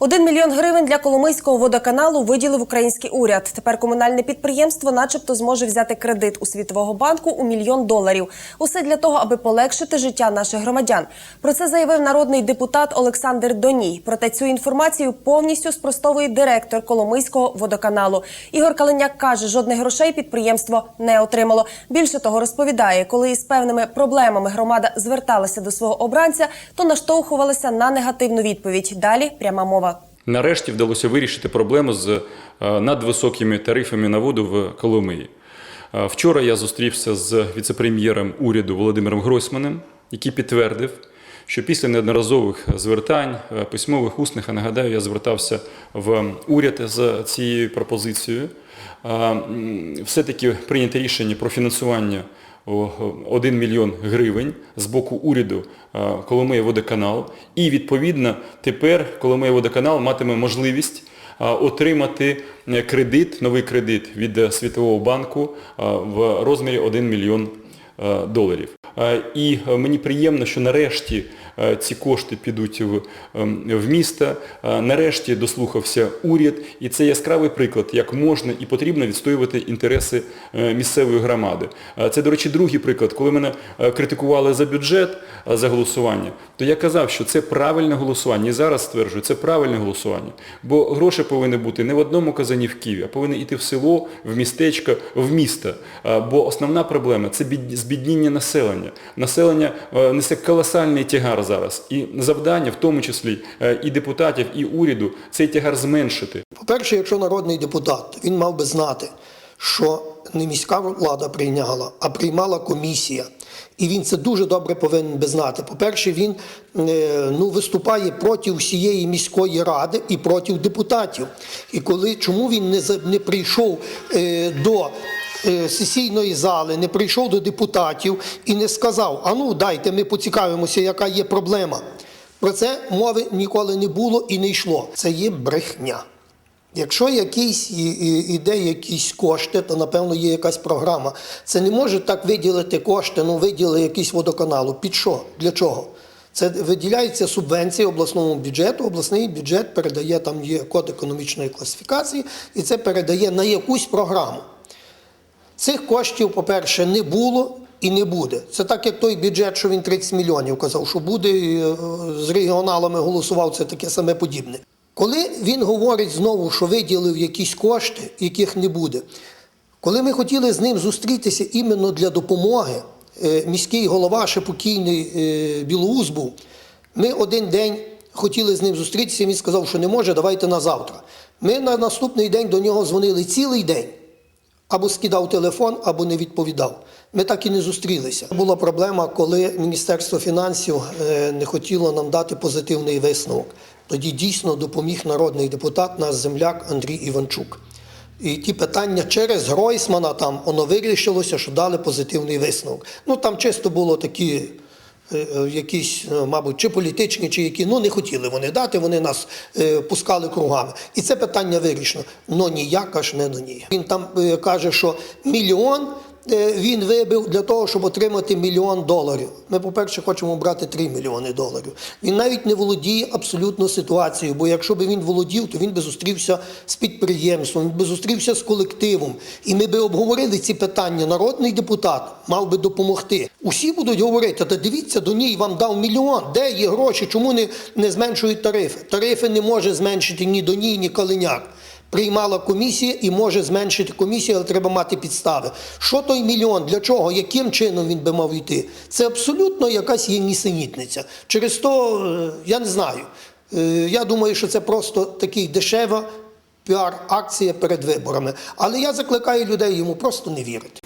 Один мільйон гривень для Коломийського водоканалу виділив український уряд. Тепер комунальне підприємство, начебто, зможе взяти кредит у світового банку у мільйон доларів. Усе для того, аби полегшити життя наших громадян. Про це заявив народний депутат Олександр Доній. Проте цю інформацію повністю спростовує директор Коломийського водоканалу. Ігор Калиняк каже, жодних грошей підприємство не отримало. Більше того, розповідає, коли із певними проблемами громада зверталася до свого обранця, то наштовхувалася на негативну відповідь. Далі пряма мова. Нарешті вдалося вирішити проблему з е, надвисокими тарифами на воду в Коломиї. Е, Вчора я зустрівся з віцепрем'єром уряду Володимиром Гройсманем, який підтвердив, що після неодноразових звертань, е, письмових усних, а нагадаю, я звертався в уряд з цією пропозицією. Все-таки прийнято рішення про фінансування 1 мільйон гривень з боку уряду е, Коломия водоканал. І відповідно тепер Коломия водоканал матиме можливість е, отримати е, кредит, новий кредит від Світового банку в розмірі 1 мільйон доларів. Е, І е, мені приємно, що нарешті е, ці кошти підуть в, ем, в місто. Нарешті дослухався уряд, і це яскравий приклад, як можна і потрібно відстоювати інтереси місцевої громади. Це, до речі, другий приклад. Коли мене критикували за бюджет, за голосування, то я казав, що це правильне голосування. І зараз стверджую, це правильне голосування. Бо гроші повинні бути не в одному казані в Києві, а повинні йти в село, в містечко, в місто. Бо основна проблема це збідніння населення. Населення е, несе колосальний тягар зараз. І завдання, в тому числі е, і депутатів, і уряду, цей тягар зменшити. По-перше, якщо народний депутат, він мав би знати, що не міська влада прийняла, а приймала комісія. І він це дуже добре повинен би знати. По-перше, він е, ну, виступає проти всієї міської ради і проти депутатів. І коли чому він не, не прийшов до сесійної зали, не прийшов до депутатів і не сказав: а ну дайте ми поцікавимося, яка є проблема. Про це мови ніколи не було і не йшло. Це є брехня. Якщо якісь іде якісь кошти, то напевно є якась програма. Це не може так виділити кошти, ну виділи якийсь водоканалу. Під що? Для чого? Це виділяється субвенція обласному бюджету. Обласний бюджет передає, там є код економічної класифікації, і це передає на якусь програму. Цих коштів, по-перше, не було і не буде. Це так, як той бюджет, що він 30 мільйонів казав, що буде е, з регіоналами голосував, це таке саме подібне. Коли він говорить знову, що виділив якісь кошти, яких не буде, коли ми хотіли з ним зустрітися іменно для допомоги, е, міський голова, ще покійний е, Білоус був, ми один день хотіли з ним зустрітися, він сказав, що не може, давайте на завтра. Ми на наступний день до нього дзвонили цілий день. Або скидав телефон, або не відповідав. Ми так і не зустрілися. Була проблема, коли Міністерство фінансів е, не хотіло нам дати позитивний висновок. Тоді дійсно допоміг народний депутат, наш земляк Андрій Іванчук. І ті питання через Гройсмана там воно вирішилося, що дали позитивний висновок. Ну там чисто було такі. Е, е, Якісь, е, мабуть, чи політичні, чи які, ну не хотіли вони дати, вони нас пускали кругами. І це питання вирішено. Ну ніяк аж не до. Він там каже, що мільйон він вибив для того, щоб отримати мільйон доларів. Ми, по-перше, хочемо брати 3 мільйони доларів. Він навіть не володіє абсолютно ситуацією, бо якщо б він володів, то він би зустрівся з підприємством, він би зустрівся з колективом. І ми би обговорили ці питання. Народний депутат мав би допомогти. Усі будуть говорити, та дивіться, до ній вам дав мільйон. Де є гроші? Чому не, не зменшують тарифи? Тарифи не може зменшити ні до ній, ні Калиняк. Приймала комісія і може зменшити комісію, але треба мати підстави. Що той мільйон? Для чого? Яким чином він би мав йти? Це абсолютно якась є нісенітниця. Через то е, я не знаю. Е, Я думаю, що це просто такий дешева піар-акція перед виборами. Але я закликаю людей йому просто не вірити.